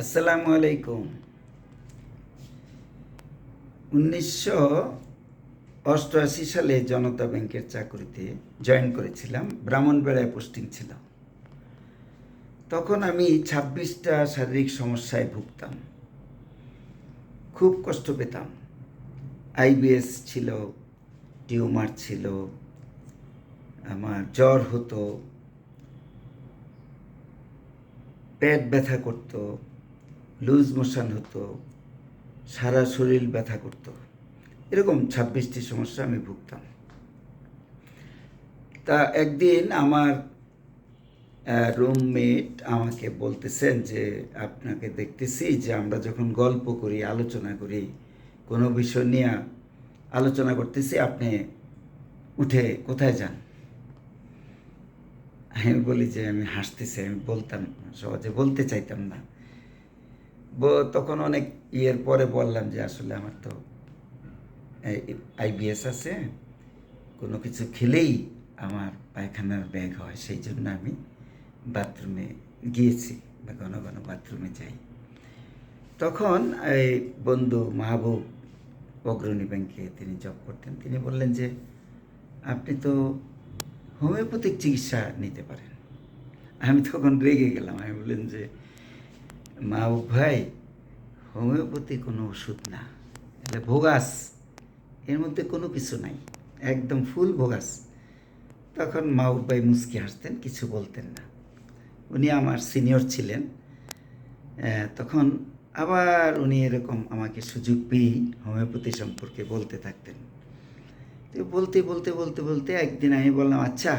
আসসালামু আলাইকুম। উনিশশো অষ্টআশি সালে জনতা ব্যাংকের চাকরিতে জয়েন করেছিলাম, ব্রাহ্মণবেড়ায় পোস্টিং ছিল। তখন আমি ছাব্বিশটা শারীরিক সমস্যায় ভুগতাম। খুব কষ্ট পেতাম। আইবিএস ছিল, টিউমার ছিল, আমার জ্বর হতো, পেট ব্যথা করতো লুজ মোশন হতো, সারা শরীর ব্যথা করতো। এরকম ছাব্বিশটি সমস্যা আমি ভুগতাম। তা একদিন আমার রুমমেট আমাকে বলতেছেন যে, আপনাকে দেখতেছি যে আমরা যখন গল্প করি, আলোচনা করি, কোনো বিষয় নিয়ে আলোচনা করতেছি, আপনি উঠে কোথায় যান? আমি বলি যে, আমি হাসতেছি, আমি বলতাম, সহজে বলতে চাইতাম না। তখন অনেক ইয়ের পরে বললাম যে আসলে আমার তো আইবিএস আছে, কোনো কিছু খেলেই আমার পায়খানার ব্যাগ হয়, সেই জন্য আমি বাথরুমে গিয়েছি বা ঘন ঘন বাথরুমে যাই। তখন এই বন্ধু মাহবুব অগ্রণী ব্যাংকে তিনি জব করতেন, তিনি বললেন যে, আপনি তো হোমিওপ্যাথিক চিকিৎসা নিতে পারেন। আমি তখন রেগে গেলাম, আমি বললেন যে, মাহবুব ভাই হোমিওপ্যাথি কোনো ওষুধ না। এটা ভোগাস। এর মধ্যে কোনো কিছু নাই। একদম ফুল ভোগাস। তখন মাহবুব ভাই মুচকি হাসতেন, কিছু বলতেন না। উনি আমার সিনিয়র ছিলেন। তখন আবার উনি এরকম আমাকে সুযোগ পেয়েই হোমিওপ্যাথি সম্পর্কে বলতে থাকতেন। তো বলতে বলতে বলতে বলতে একদিন আমি বললাম আচ্ছা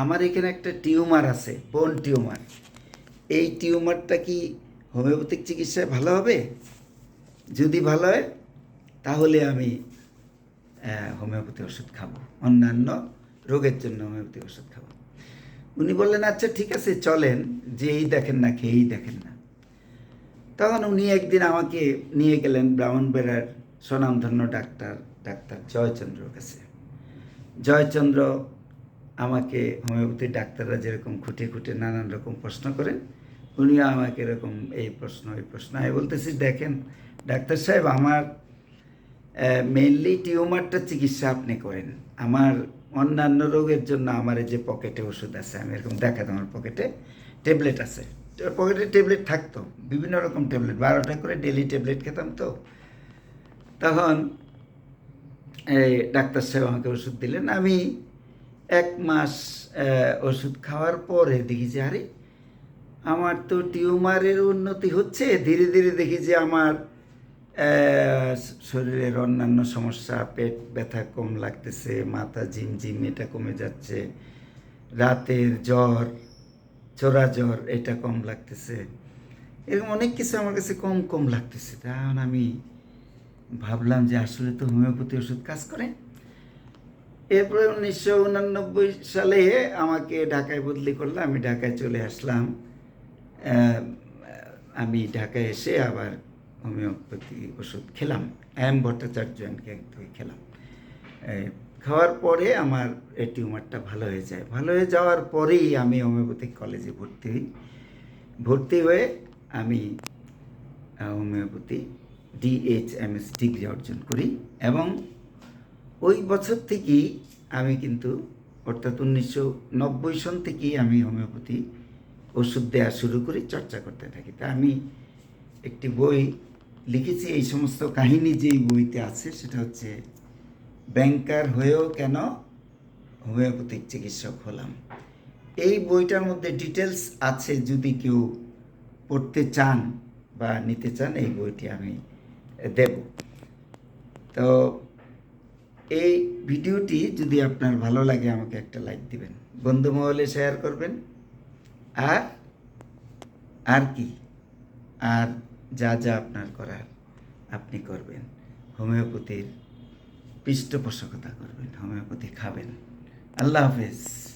আমার এখানে একটা টিউমার আছে, বোন টিউমার। এই টিউমারটা কি হোমিওপ্যাথিক চিকিৎসায় ভালো হবে? যদি ভালো হয়, তাহলে আমি হোমিওপ্যাথি ওষুধ খাব। অন্যান্য রোগের জন্য হোমিওপ্যাথি ওষুধ খাব। উনি বললেন আচ্ছা ঠিক আছে, চলেন। যে এই দেখেন না, খেয়েই দেখেন না। তখন উনি একদিন আমাকে নিয়ে গেলেন ব্রাহ্মণবেড়ার স্বনামধন্য ডাক্তার ডাক্তার জয়চন্দ্রর কাছে। জয়চন্দ্র আমাকে হোমিওপ্যাথি ডাক্তাররা যেরকম খুঁটে খুঁটে নানান রকম প্রশ্ন করেন উনিও আমাকে এরকম এই প্রশ্ন, ওই প্রশ্ন। আমি বলতেছি, দেখেন, ডাক্তার সাহেব, আমার মেনলি টিউমারটা চিকিৎসা আপনি করেন। আমার অন্যান্য রোগের জন্য আমার যে পকেটে ওষুধ আছে, আমি এরকম দেখাতাম আমার পকেটে। ট্যাবলেট আছে। পকেটে ট্যাবলেট থাকতো, বিভিন্ন রকম ট্যাবলেট। বারোটা করে ডেলি ট্যাবলেট খেতাম তো। তখন এই ডাক্তার সাহেব আমাকে ওষুধ দিলেন। আমি এক মাস ওষুধ খাওয়ার পরে দেখি যে, আরে আমার তো টিউমারের উন্নতি হচ্ছে। ধীরে ধীরে দেখি যে আমার শরীরের অন্যান্য সমস্যা, পেট ব্যথা কম লাগতেছে, মাথা ঝিমঝিম, এটা কমে যাচ্ছে, রাতের জ্বর, চোরা জ্বর, এটা কম লাগতেছে। এরকম অনেক কিছু আমার কাছে কম কম লাগতেছে। তখন আমি ভাবলাম যে আসলে তো হোমিওপ্যাথি ওষুধ কাজ করে। এরপরে উনিশশো উনানব্বই সালে আমাকে ঢাকায় বদলি করলে আমি ঢাকায় চলে আসলাম। আমি ঢাকায় এসে আবার হোমিওপ্যাথি ওষুধ খেলাম। এম ভট্টাচার্য অ্যান্ড খেলাম। খাওয়ার পরে আমার এই টিউমারটা ভালো হয়ে যায়। ভালো হয়ে যাওয়ার পরেই আমি হোমিওপ্যাথিক কলেজে ভর্তি হই। ভর্তি হয়ে আমি হোমিওপ্যাথি ডিএইচএমএস ডিগ্রি অর্জন করি এবং ওই বছর থেকেই আমি কিন্তু অর্থাৎ উনিশশো নব্বই সন থেকেই আমি হোমিওপ্যাথি ওষুধ দেওয়া শুরু করি চর্চা করতে থাকি। তা আমি একটি বই লিখেছি, এই সমস্ত কাহিনী যেই বইতে আছে সেটা হচ্ছে, ব্যাংকার হয়েও কেন হোমিওপ্যাথিক চিকিৎসক হলাম? এই বইটার মধ্যে ডিটেলস আছে, যদি কেউ পড়তে চান বা নিতে চান, এই বইটি আমি দেব। তো এই ভিডিওটি যদি আপনার ভালো লাগে, আমাকে একটা লাইক দিবেন। বন্ধু মহলে শেয়ার করবেন। আর আর কি? আর যা যা আপনার করার আপনি করবেন। হোমিওপ্যাথির পৃষ্ঠপোষকতা করবেন, হোমিওপ্যাথি খাবেন। আল্লাহ হাফেজ।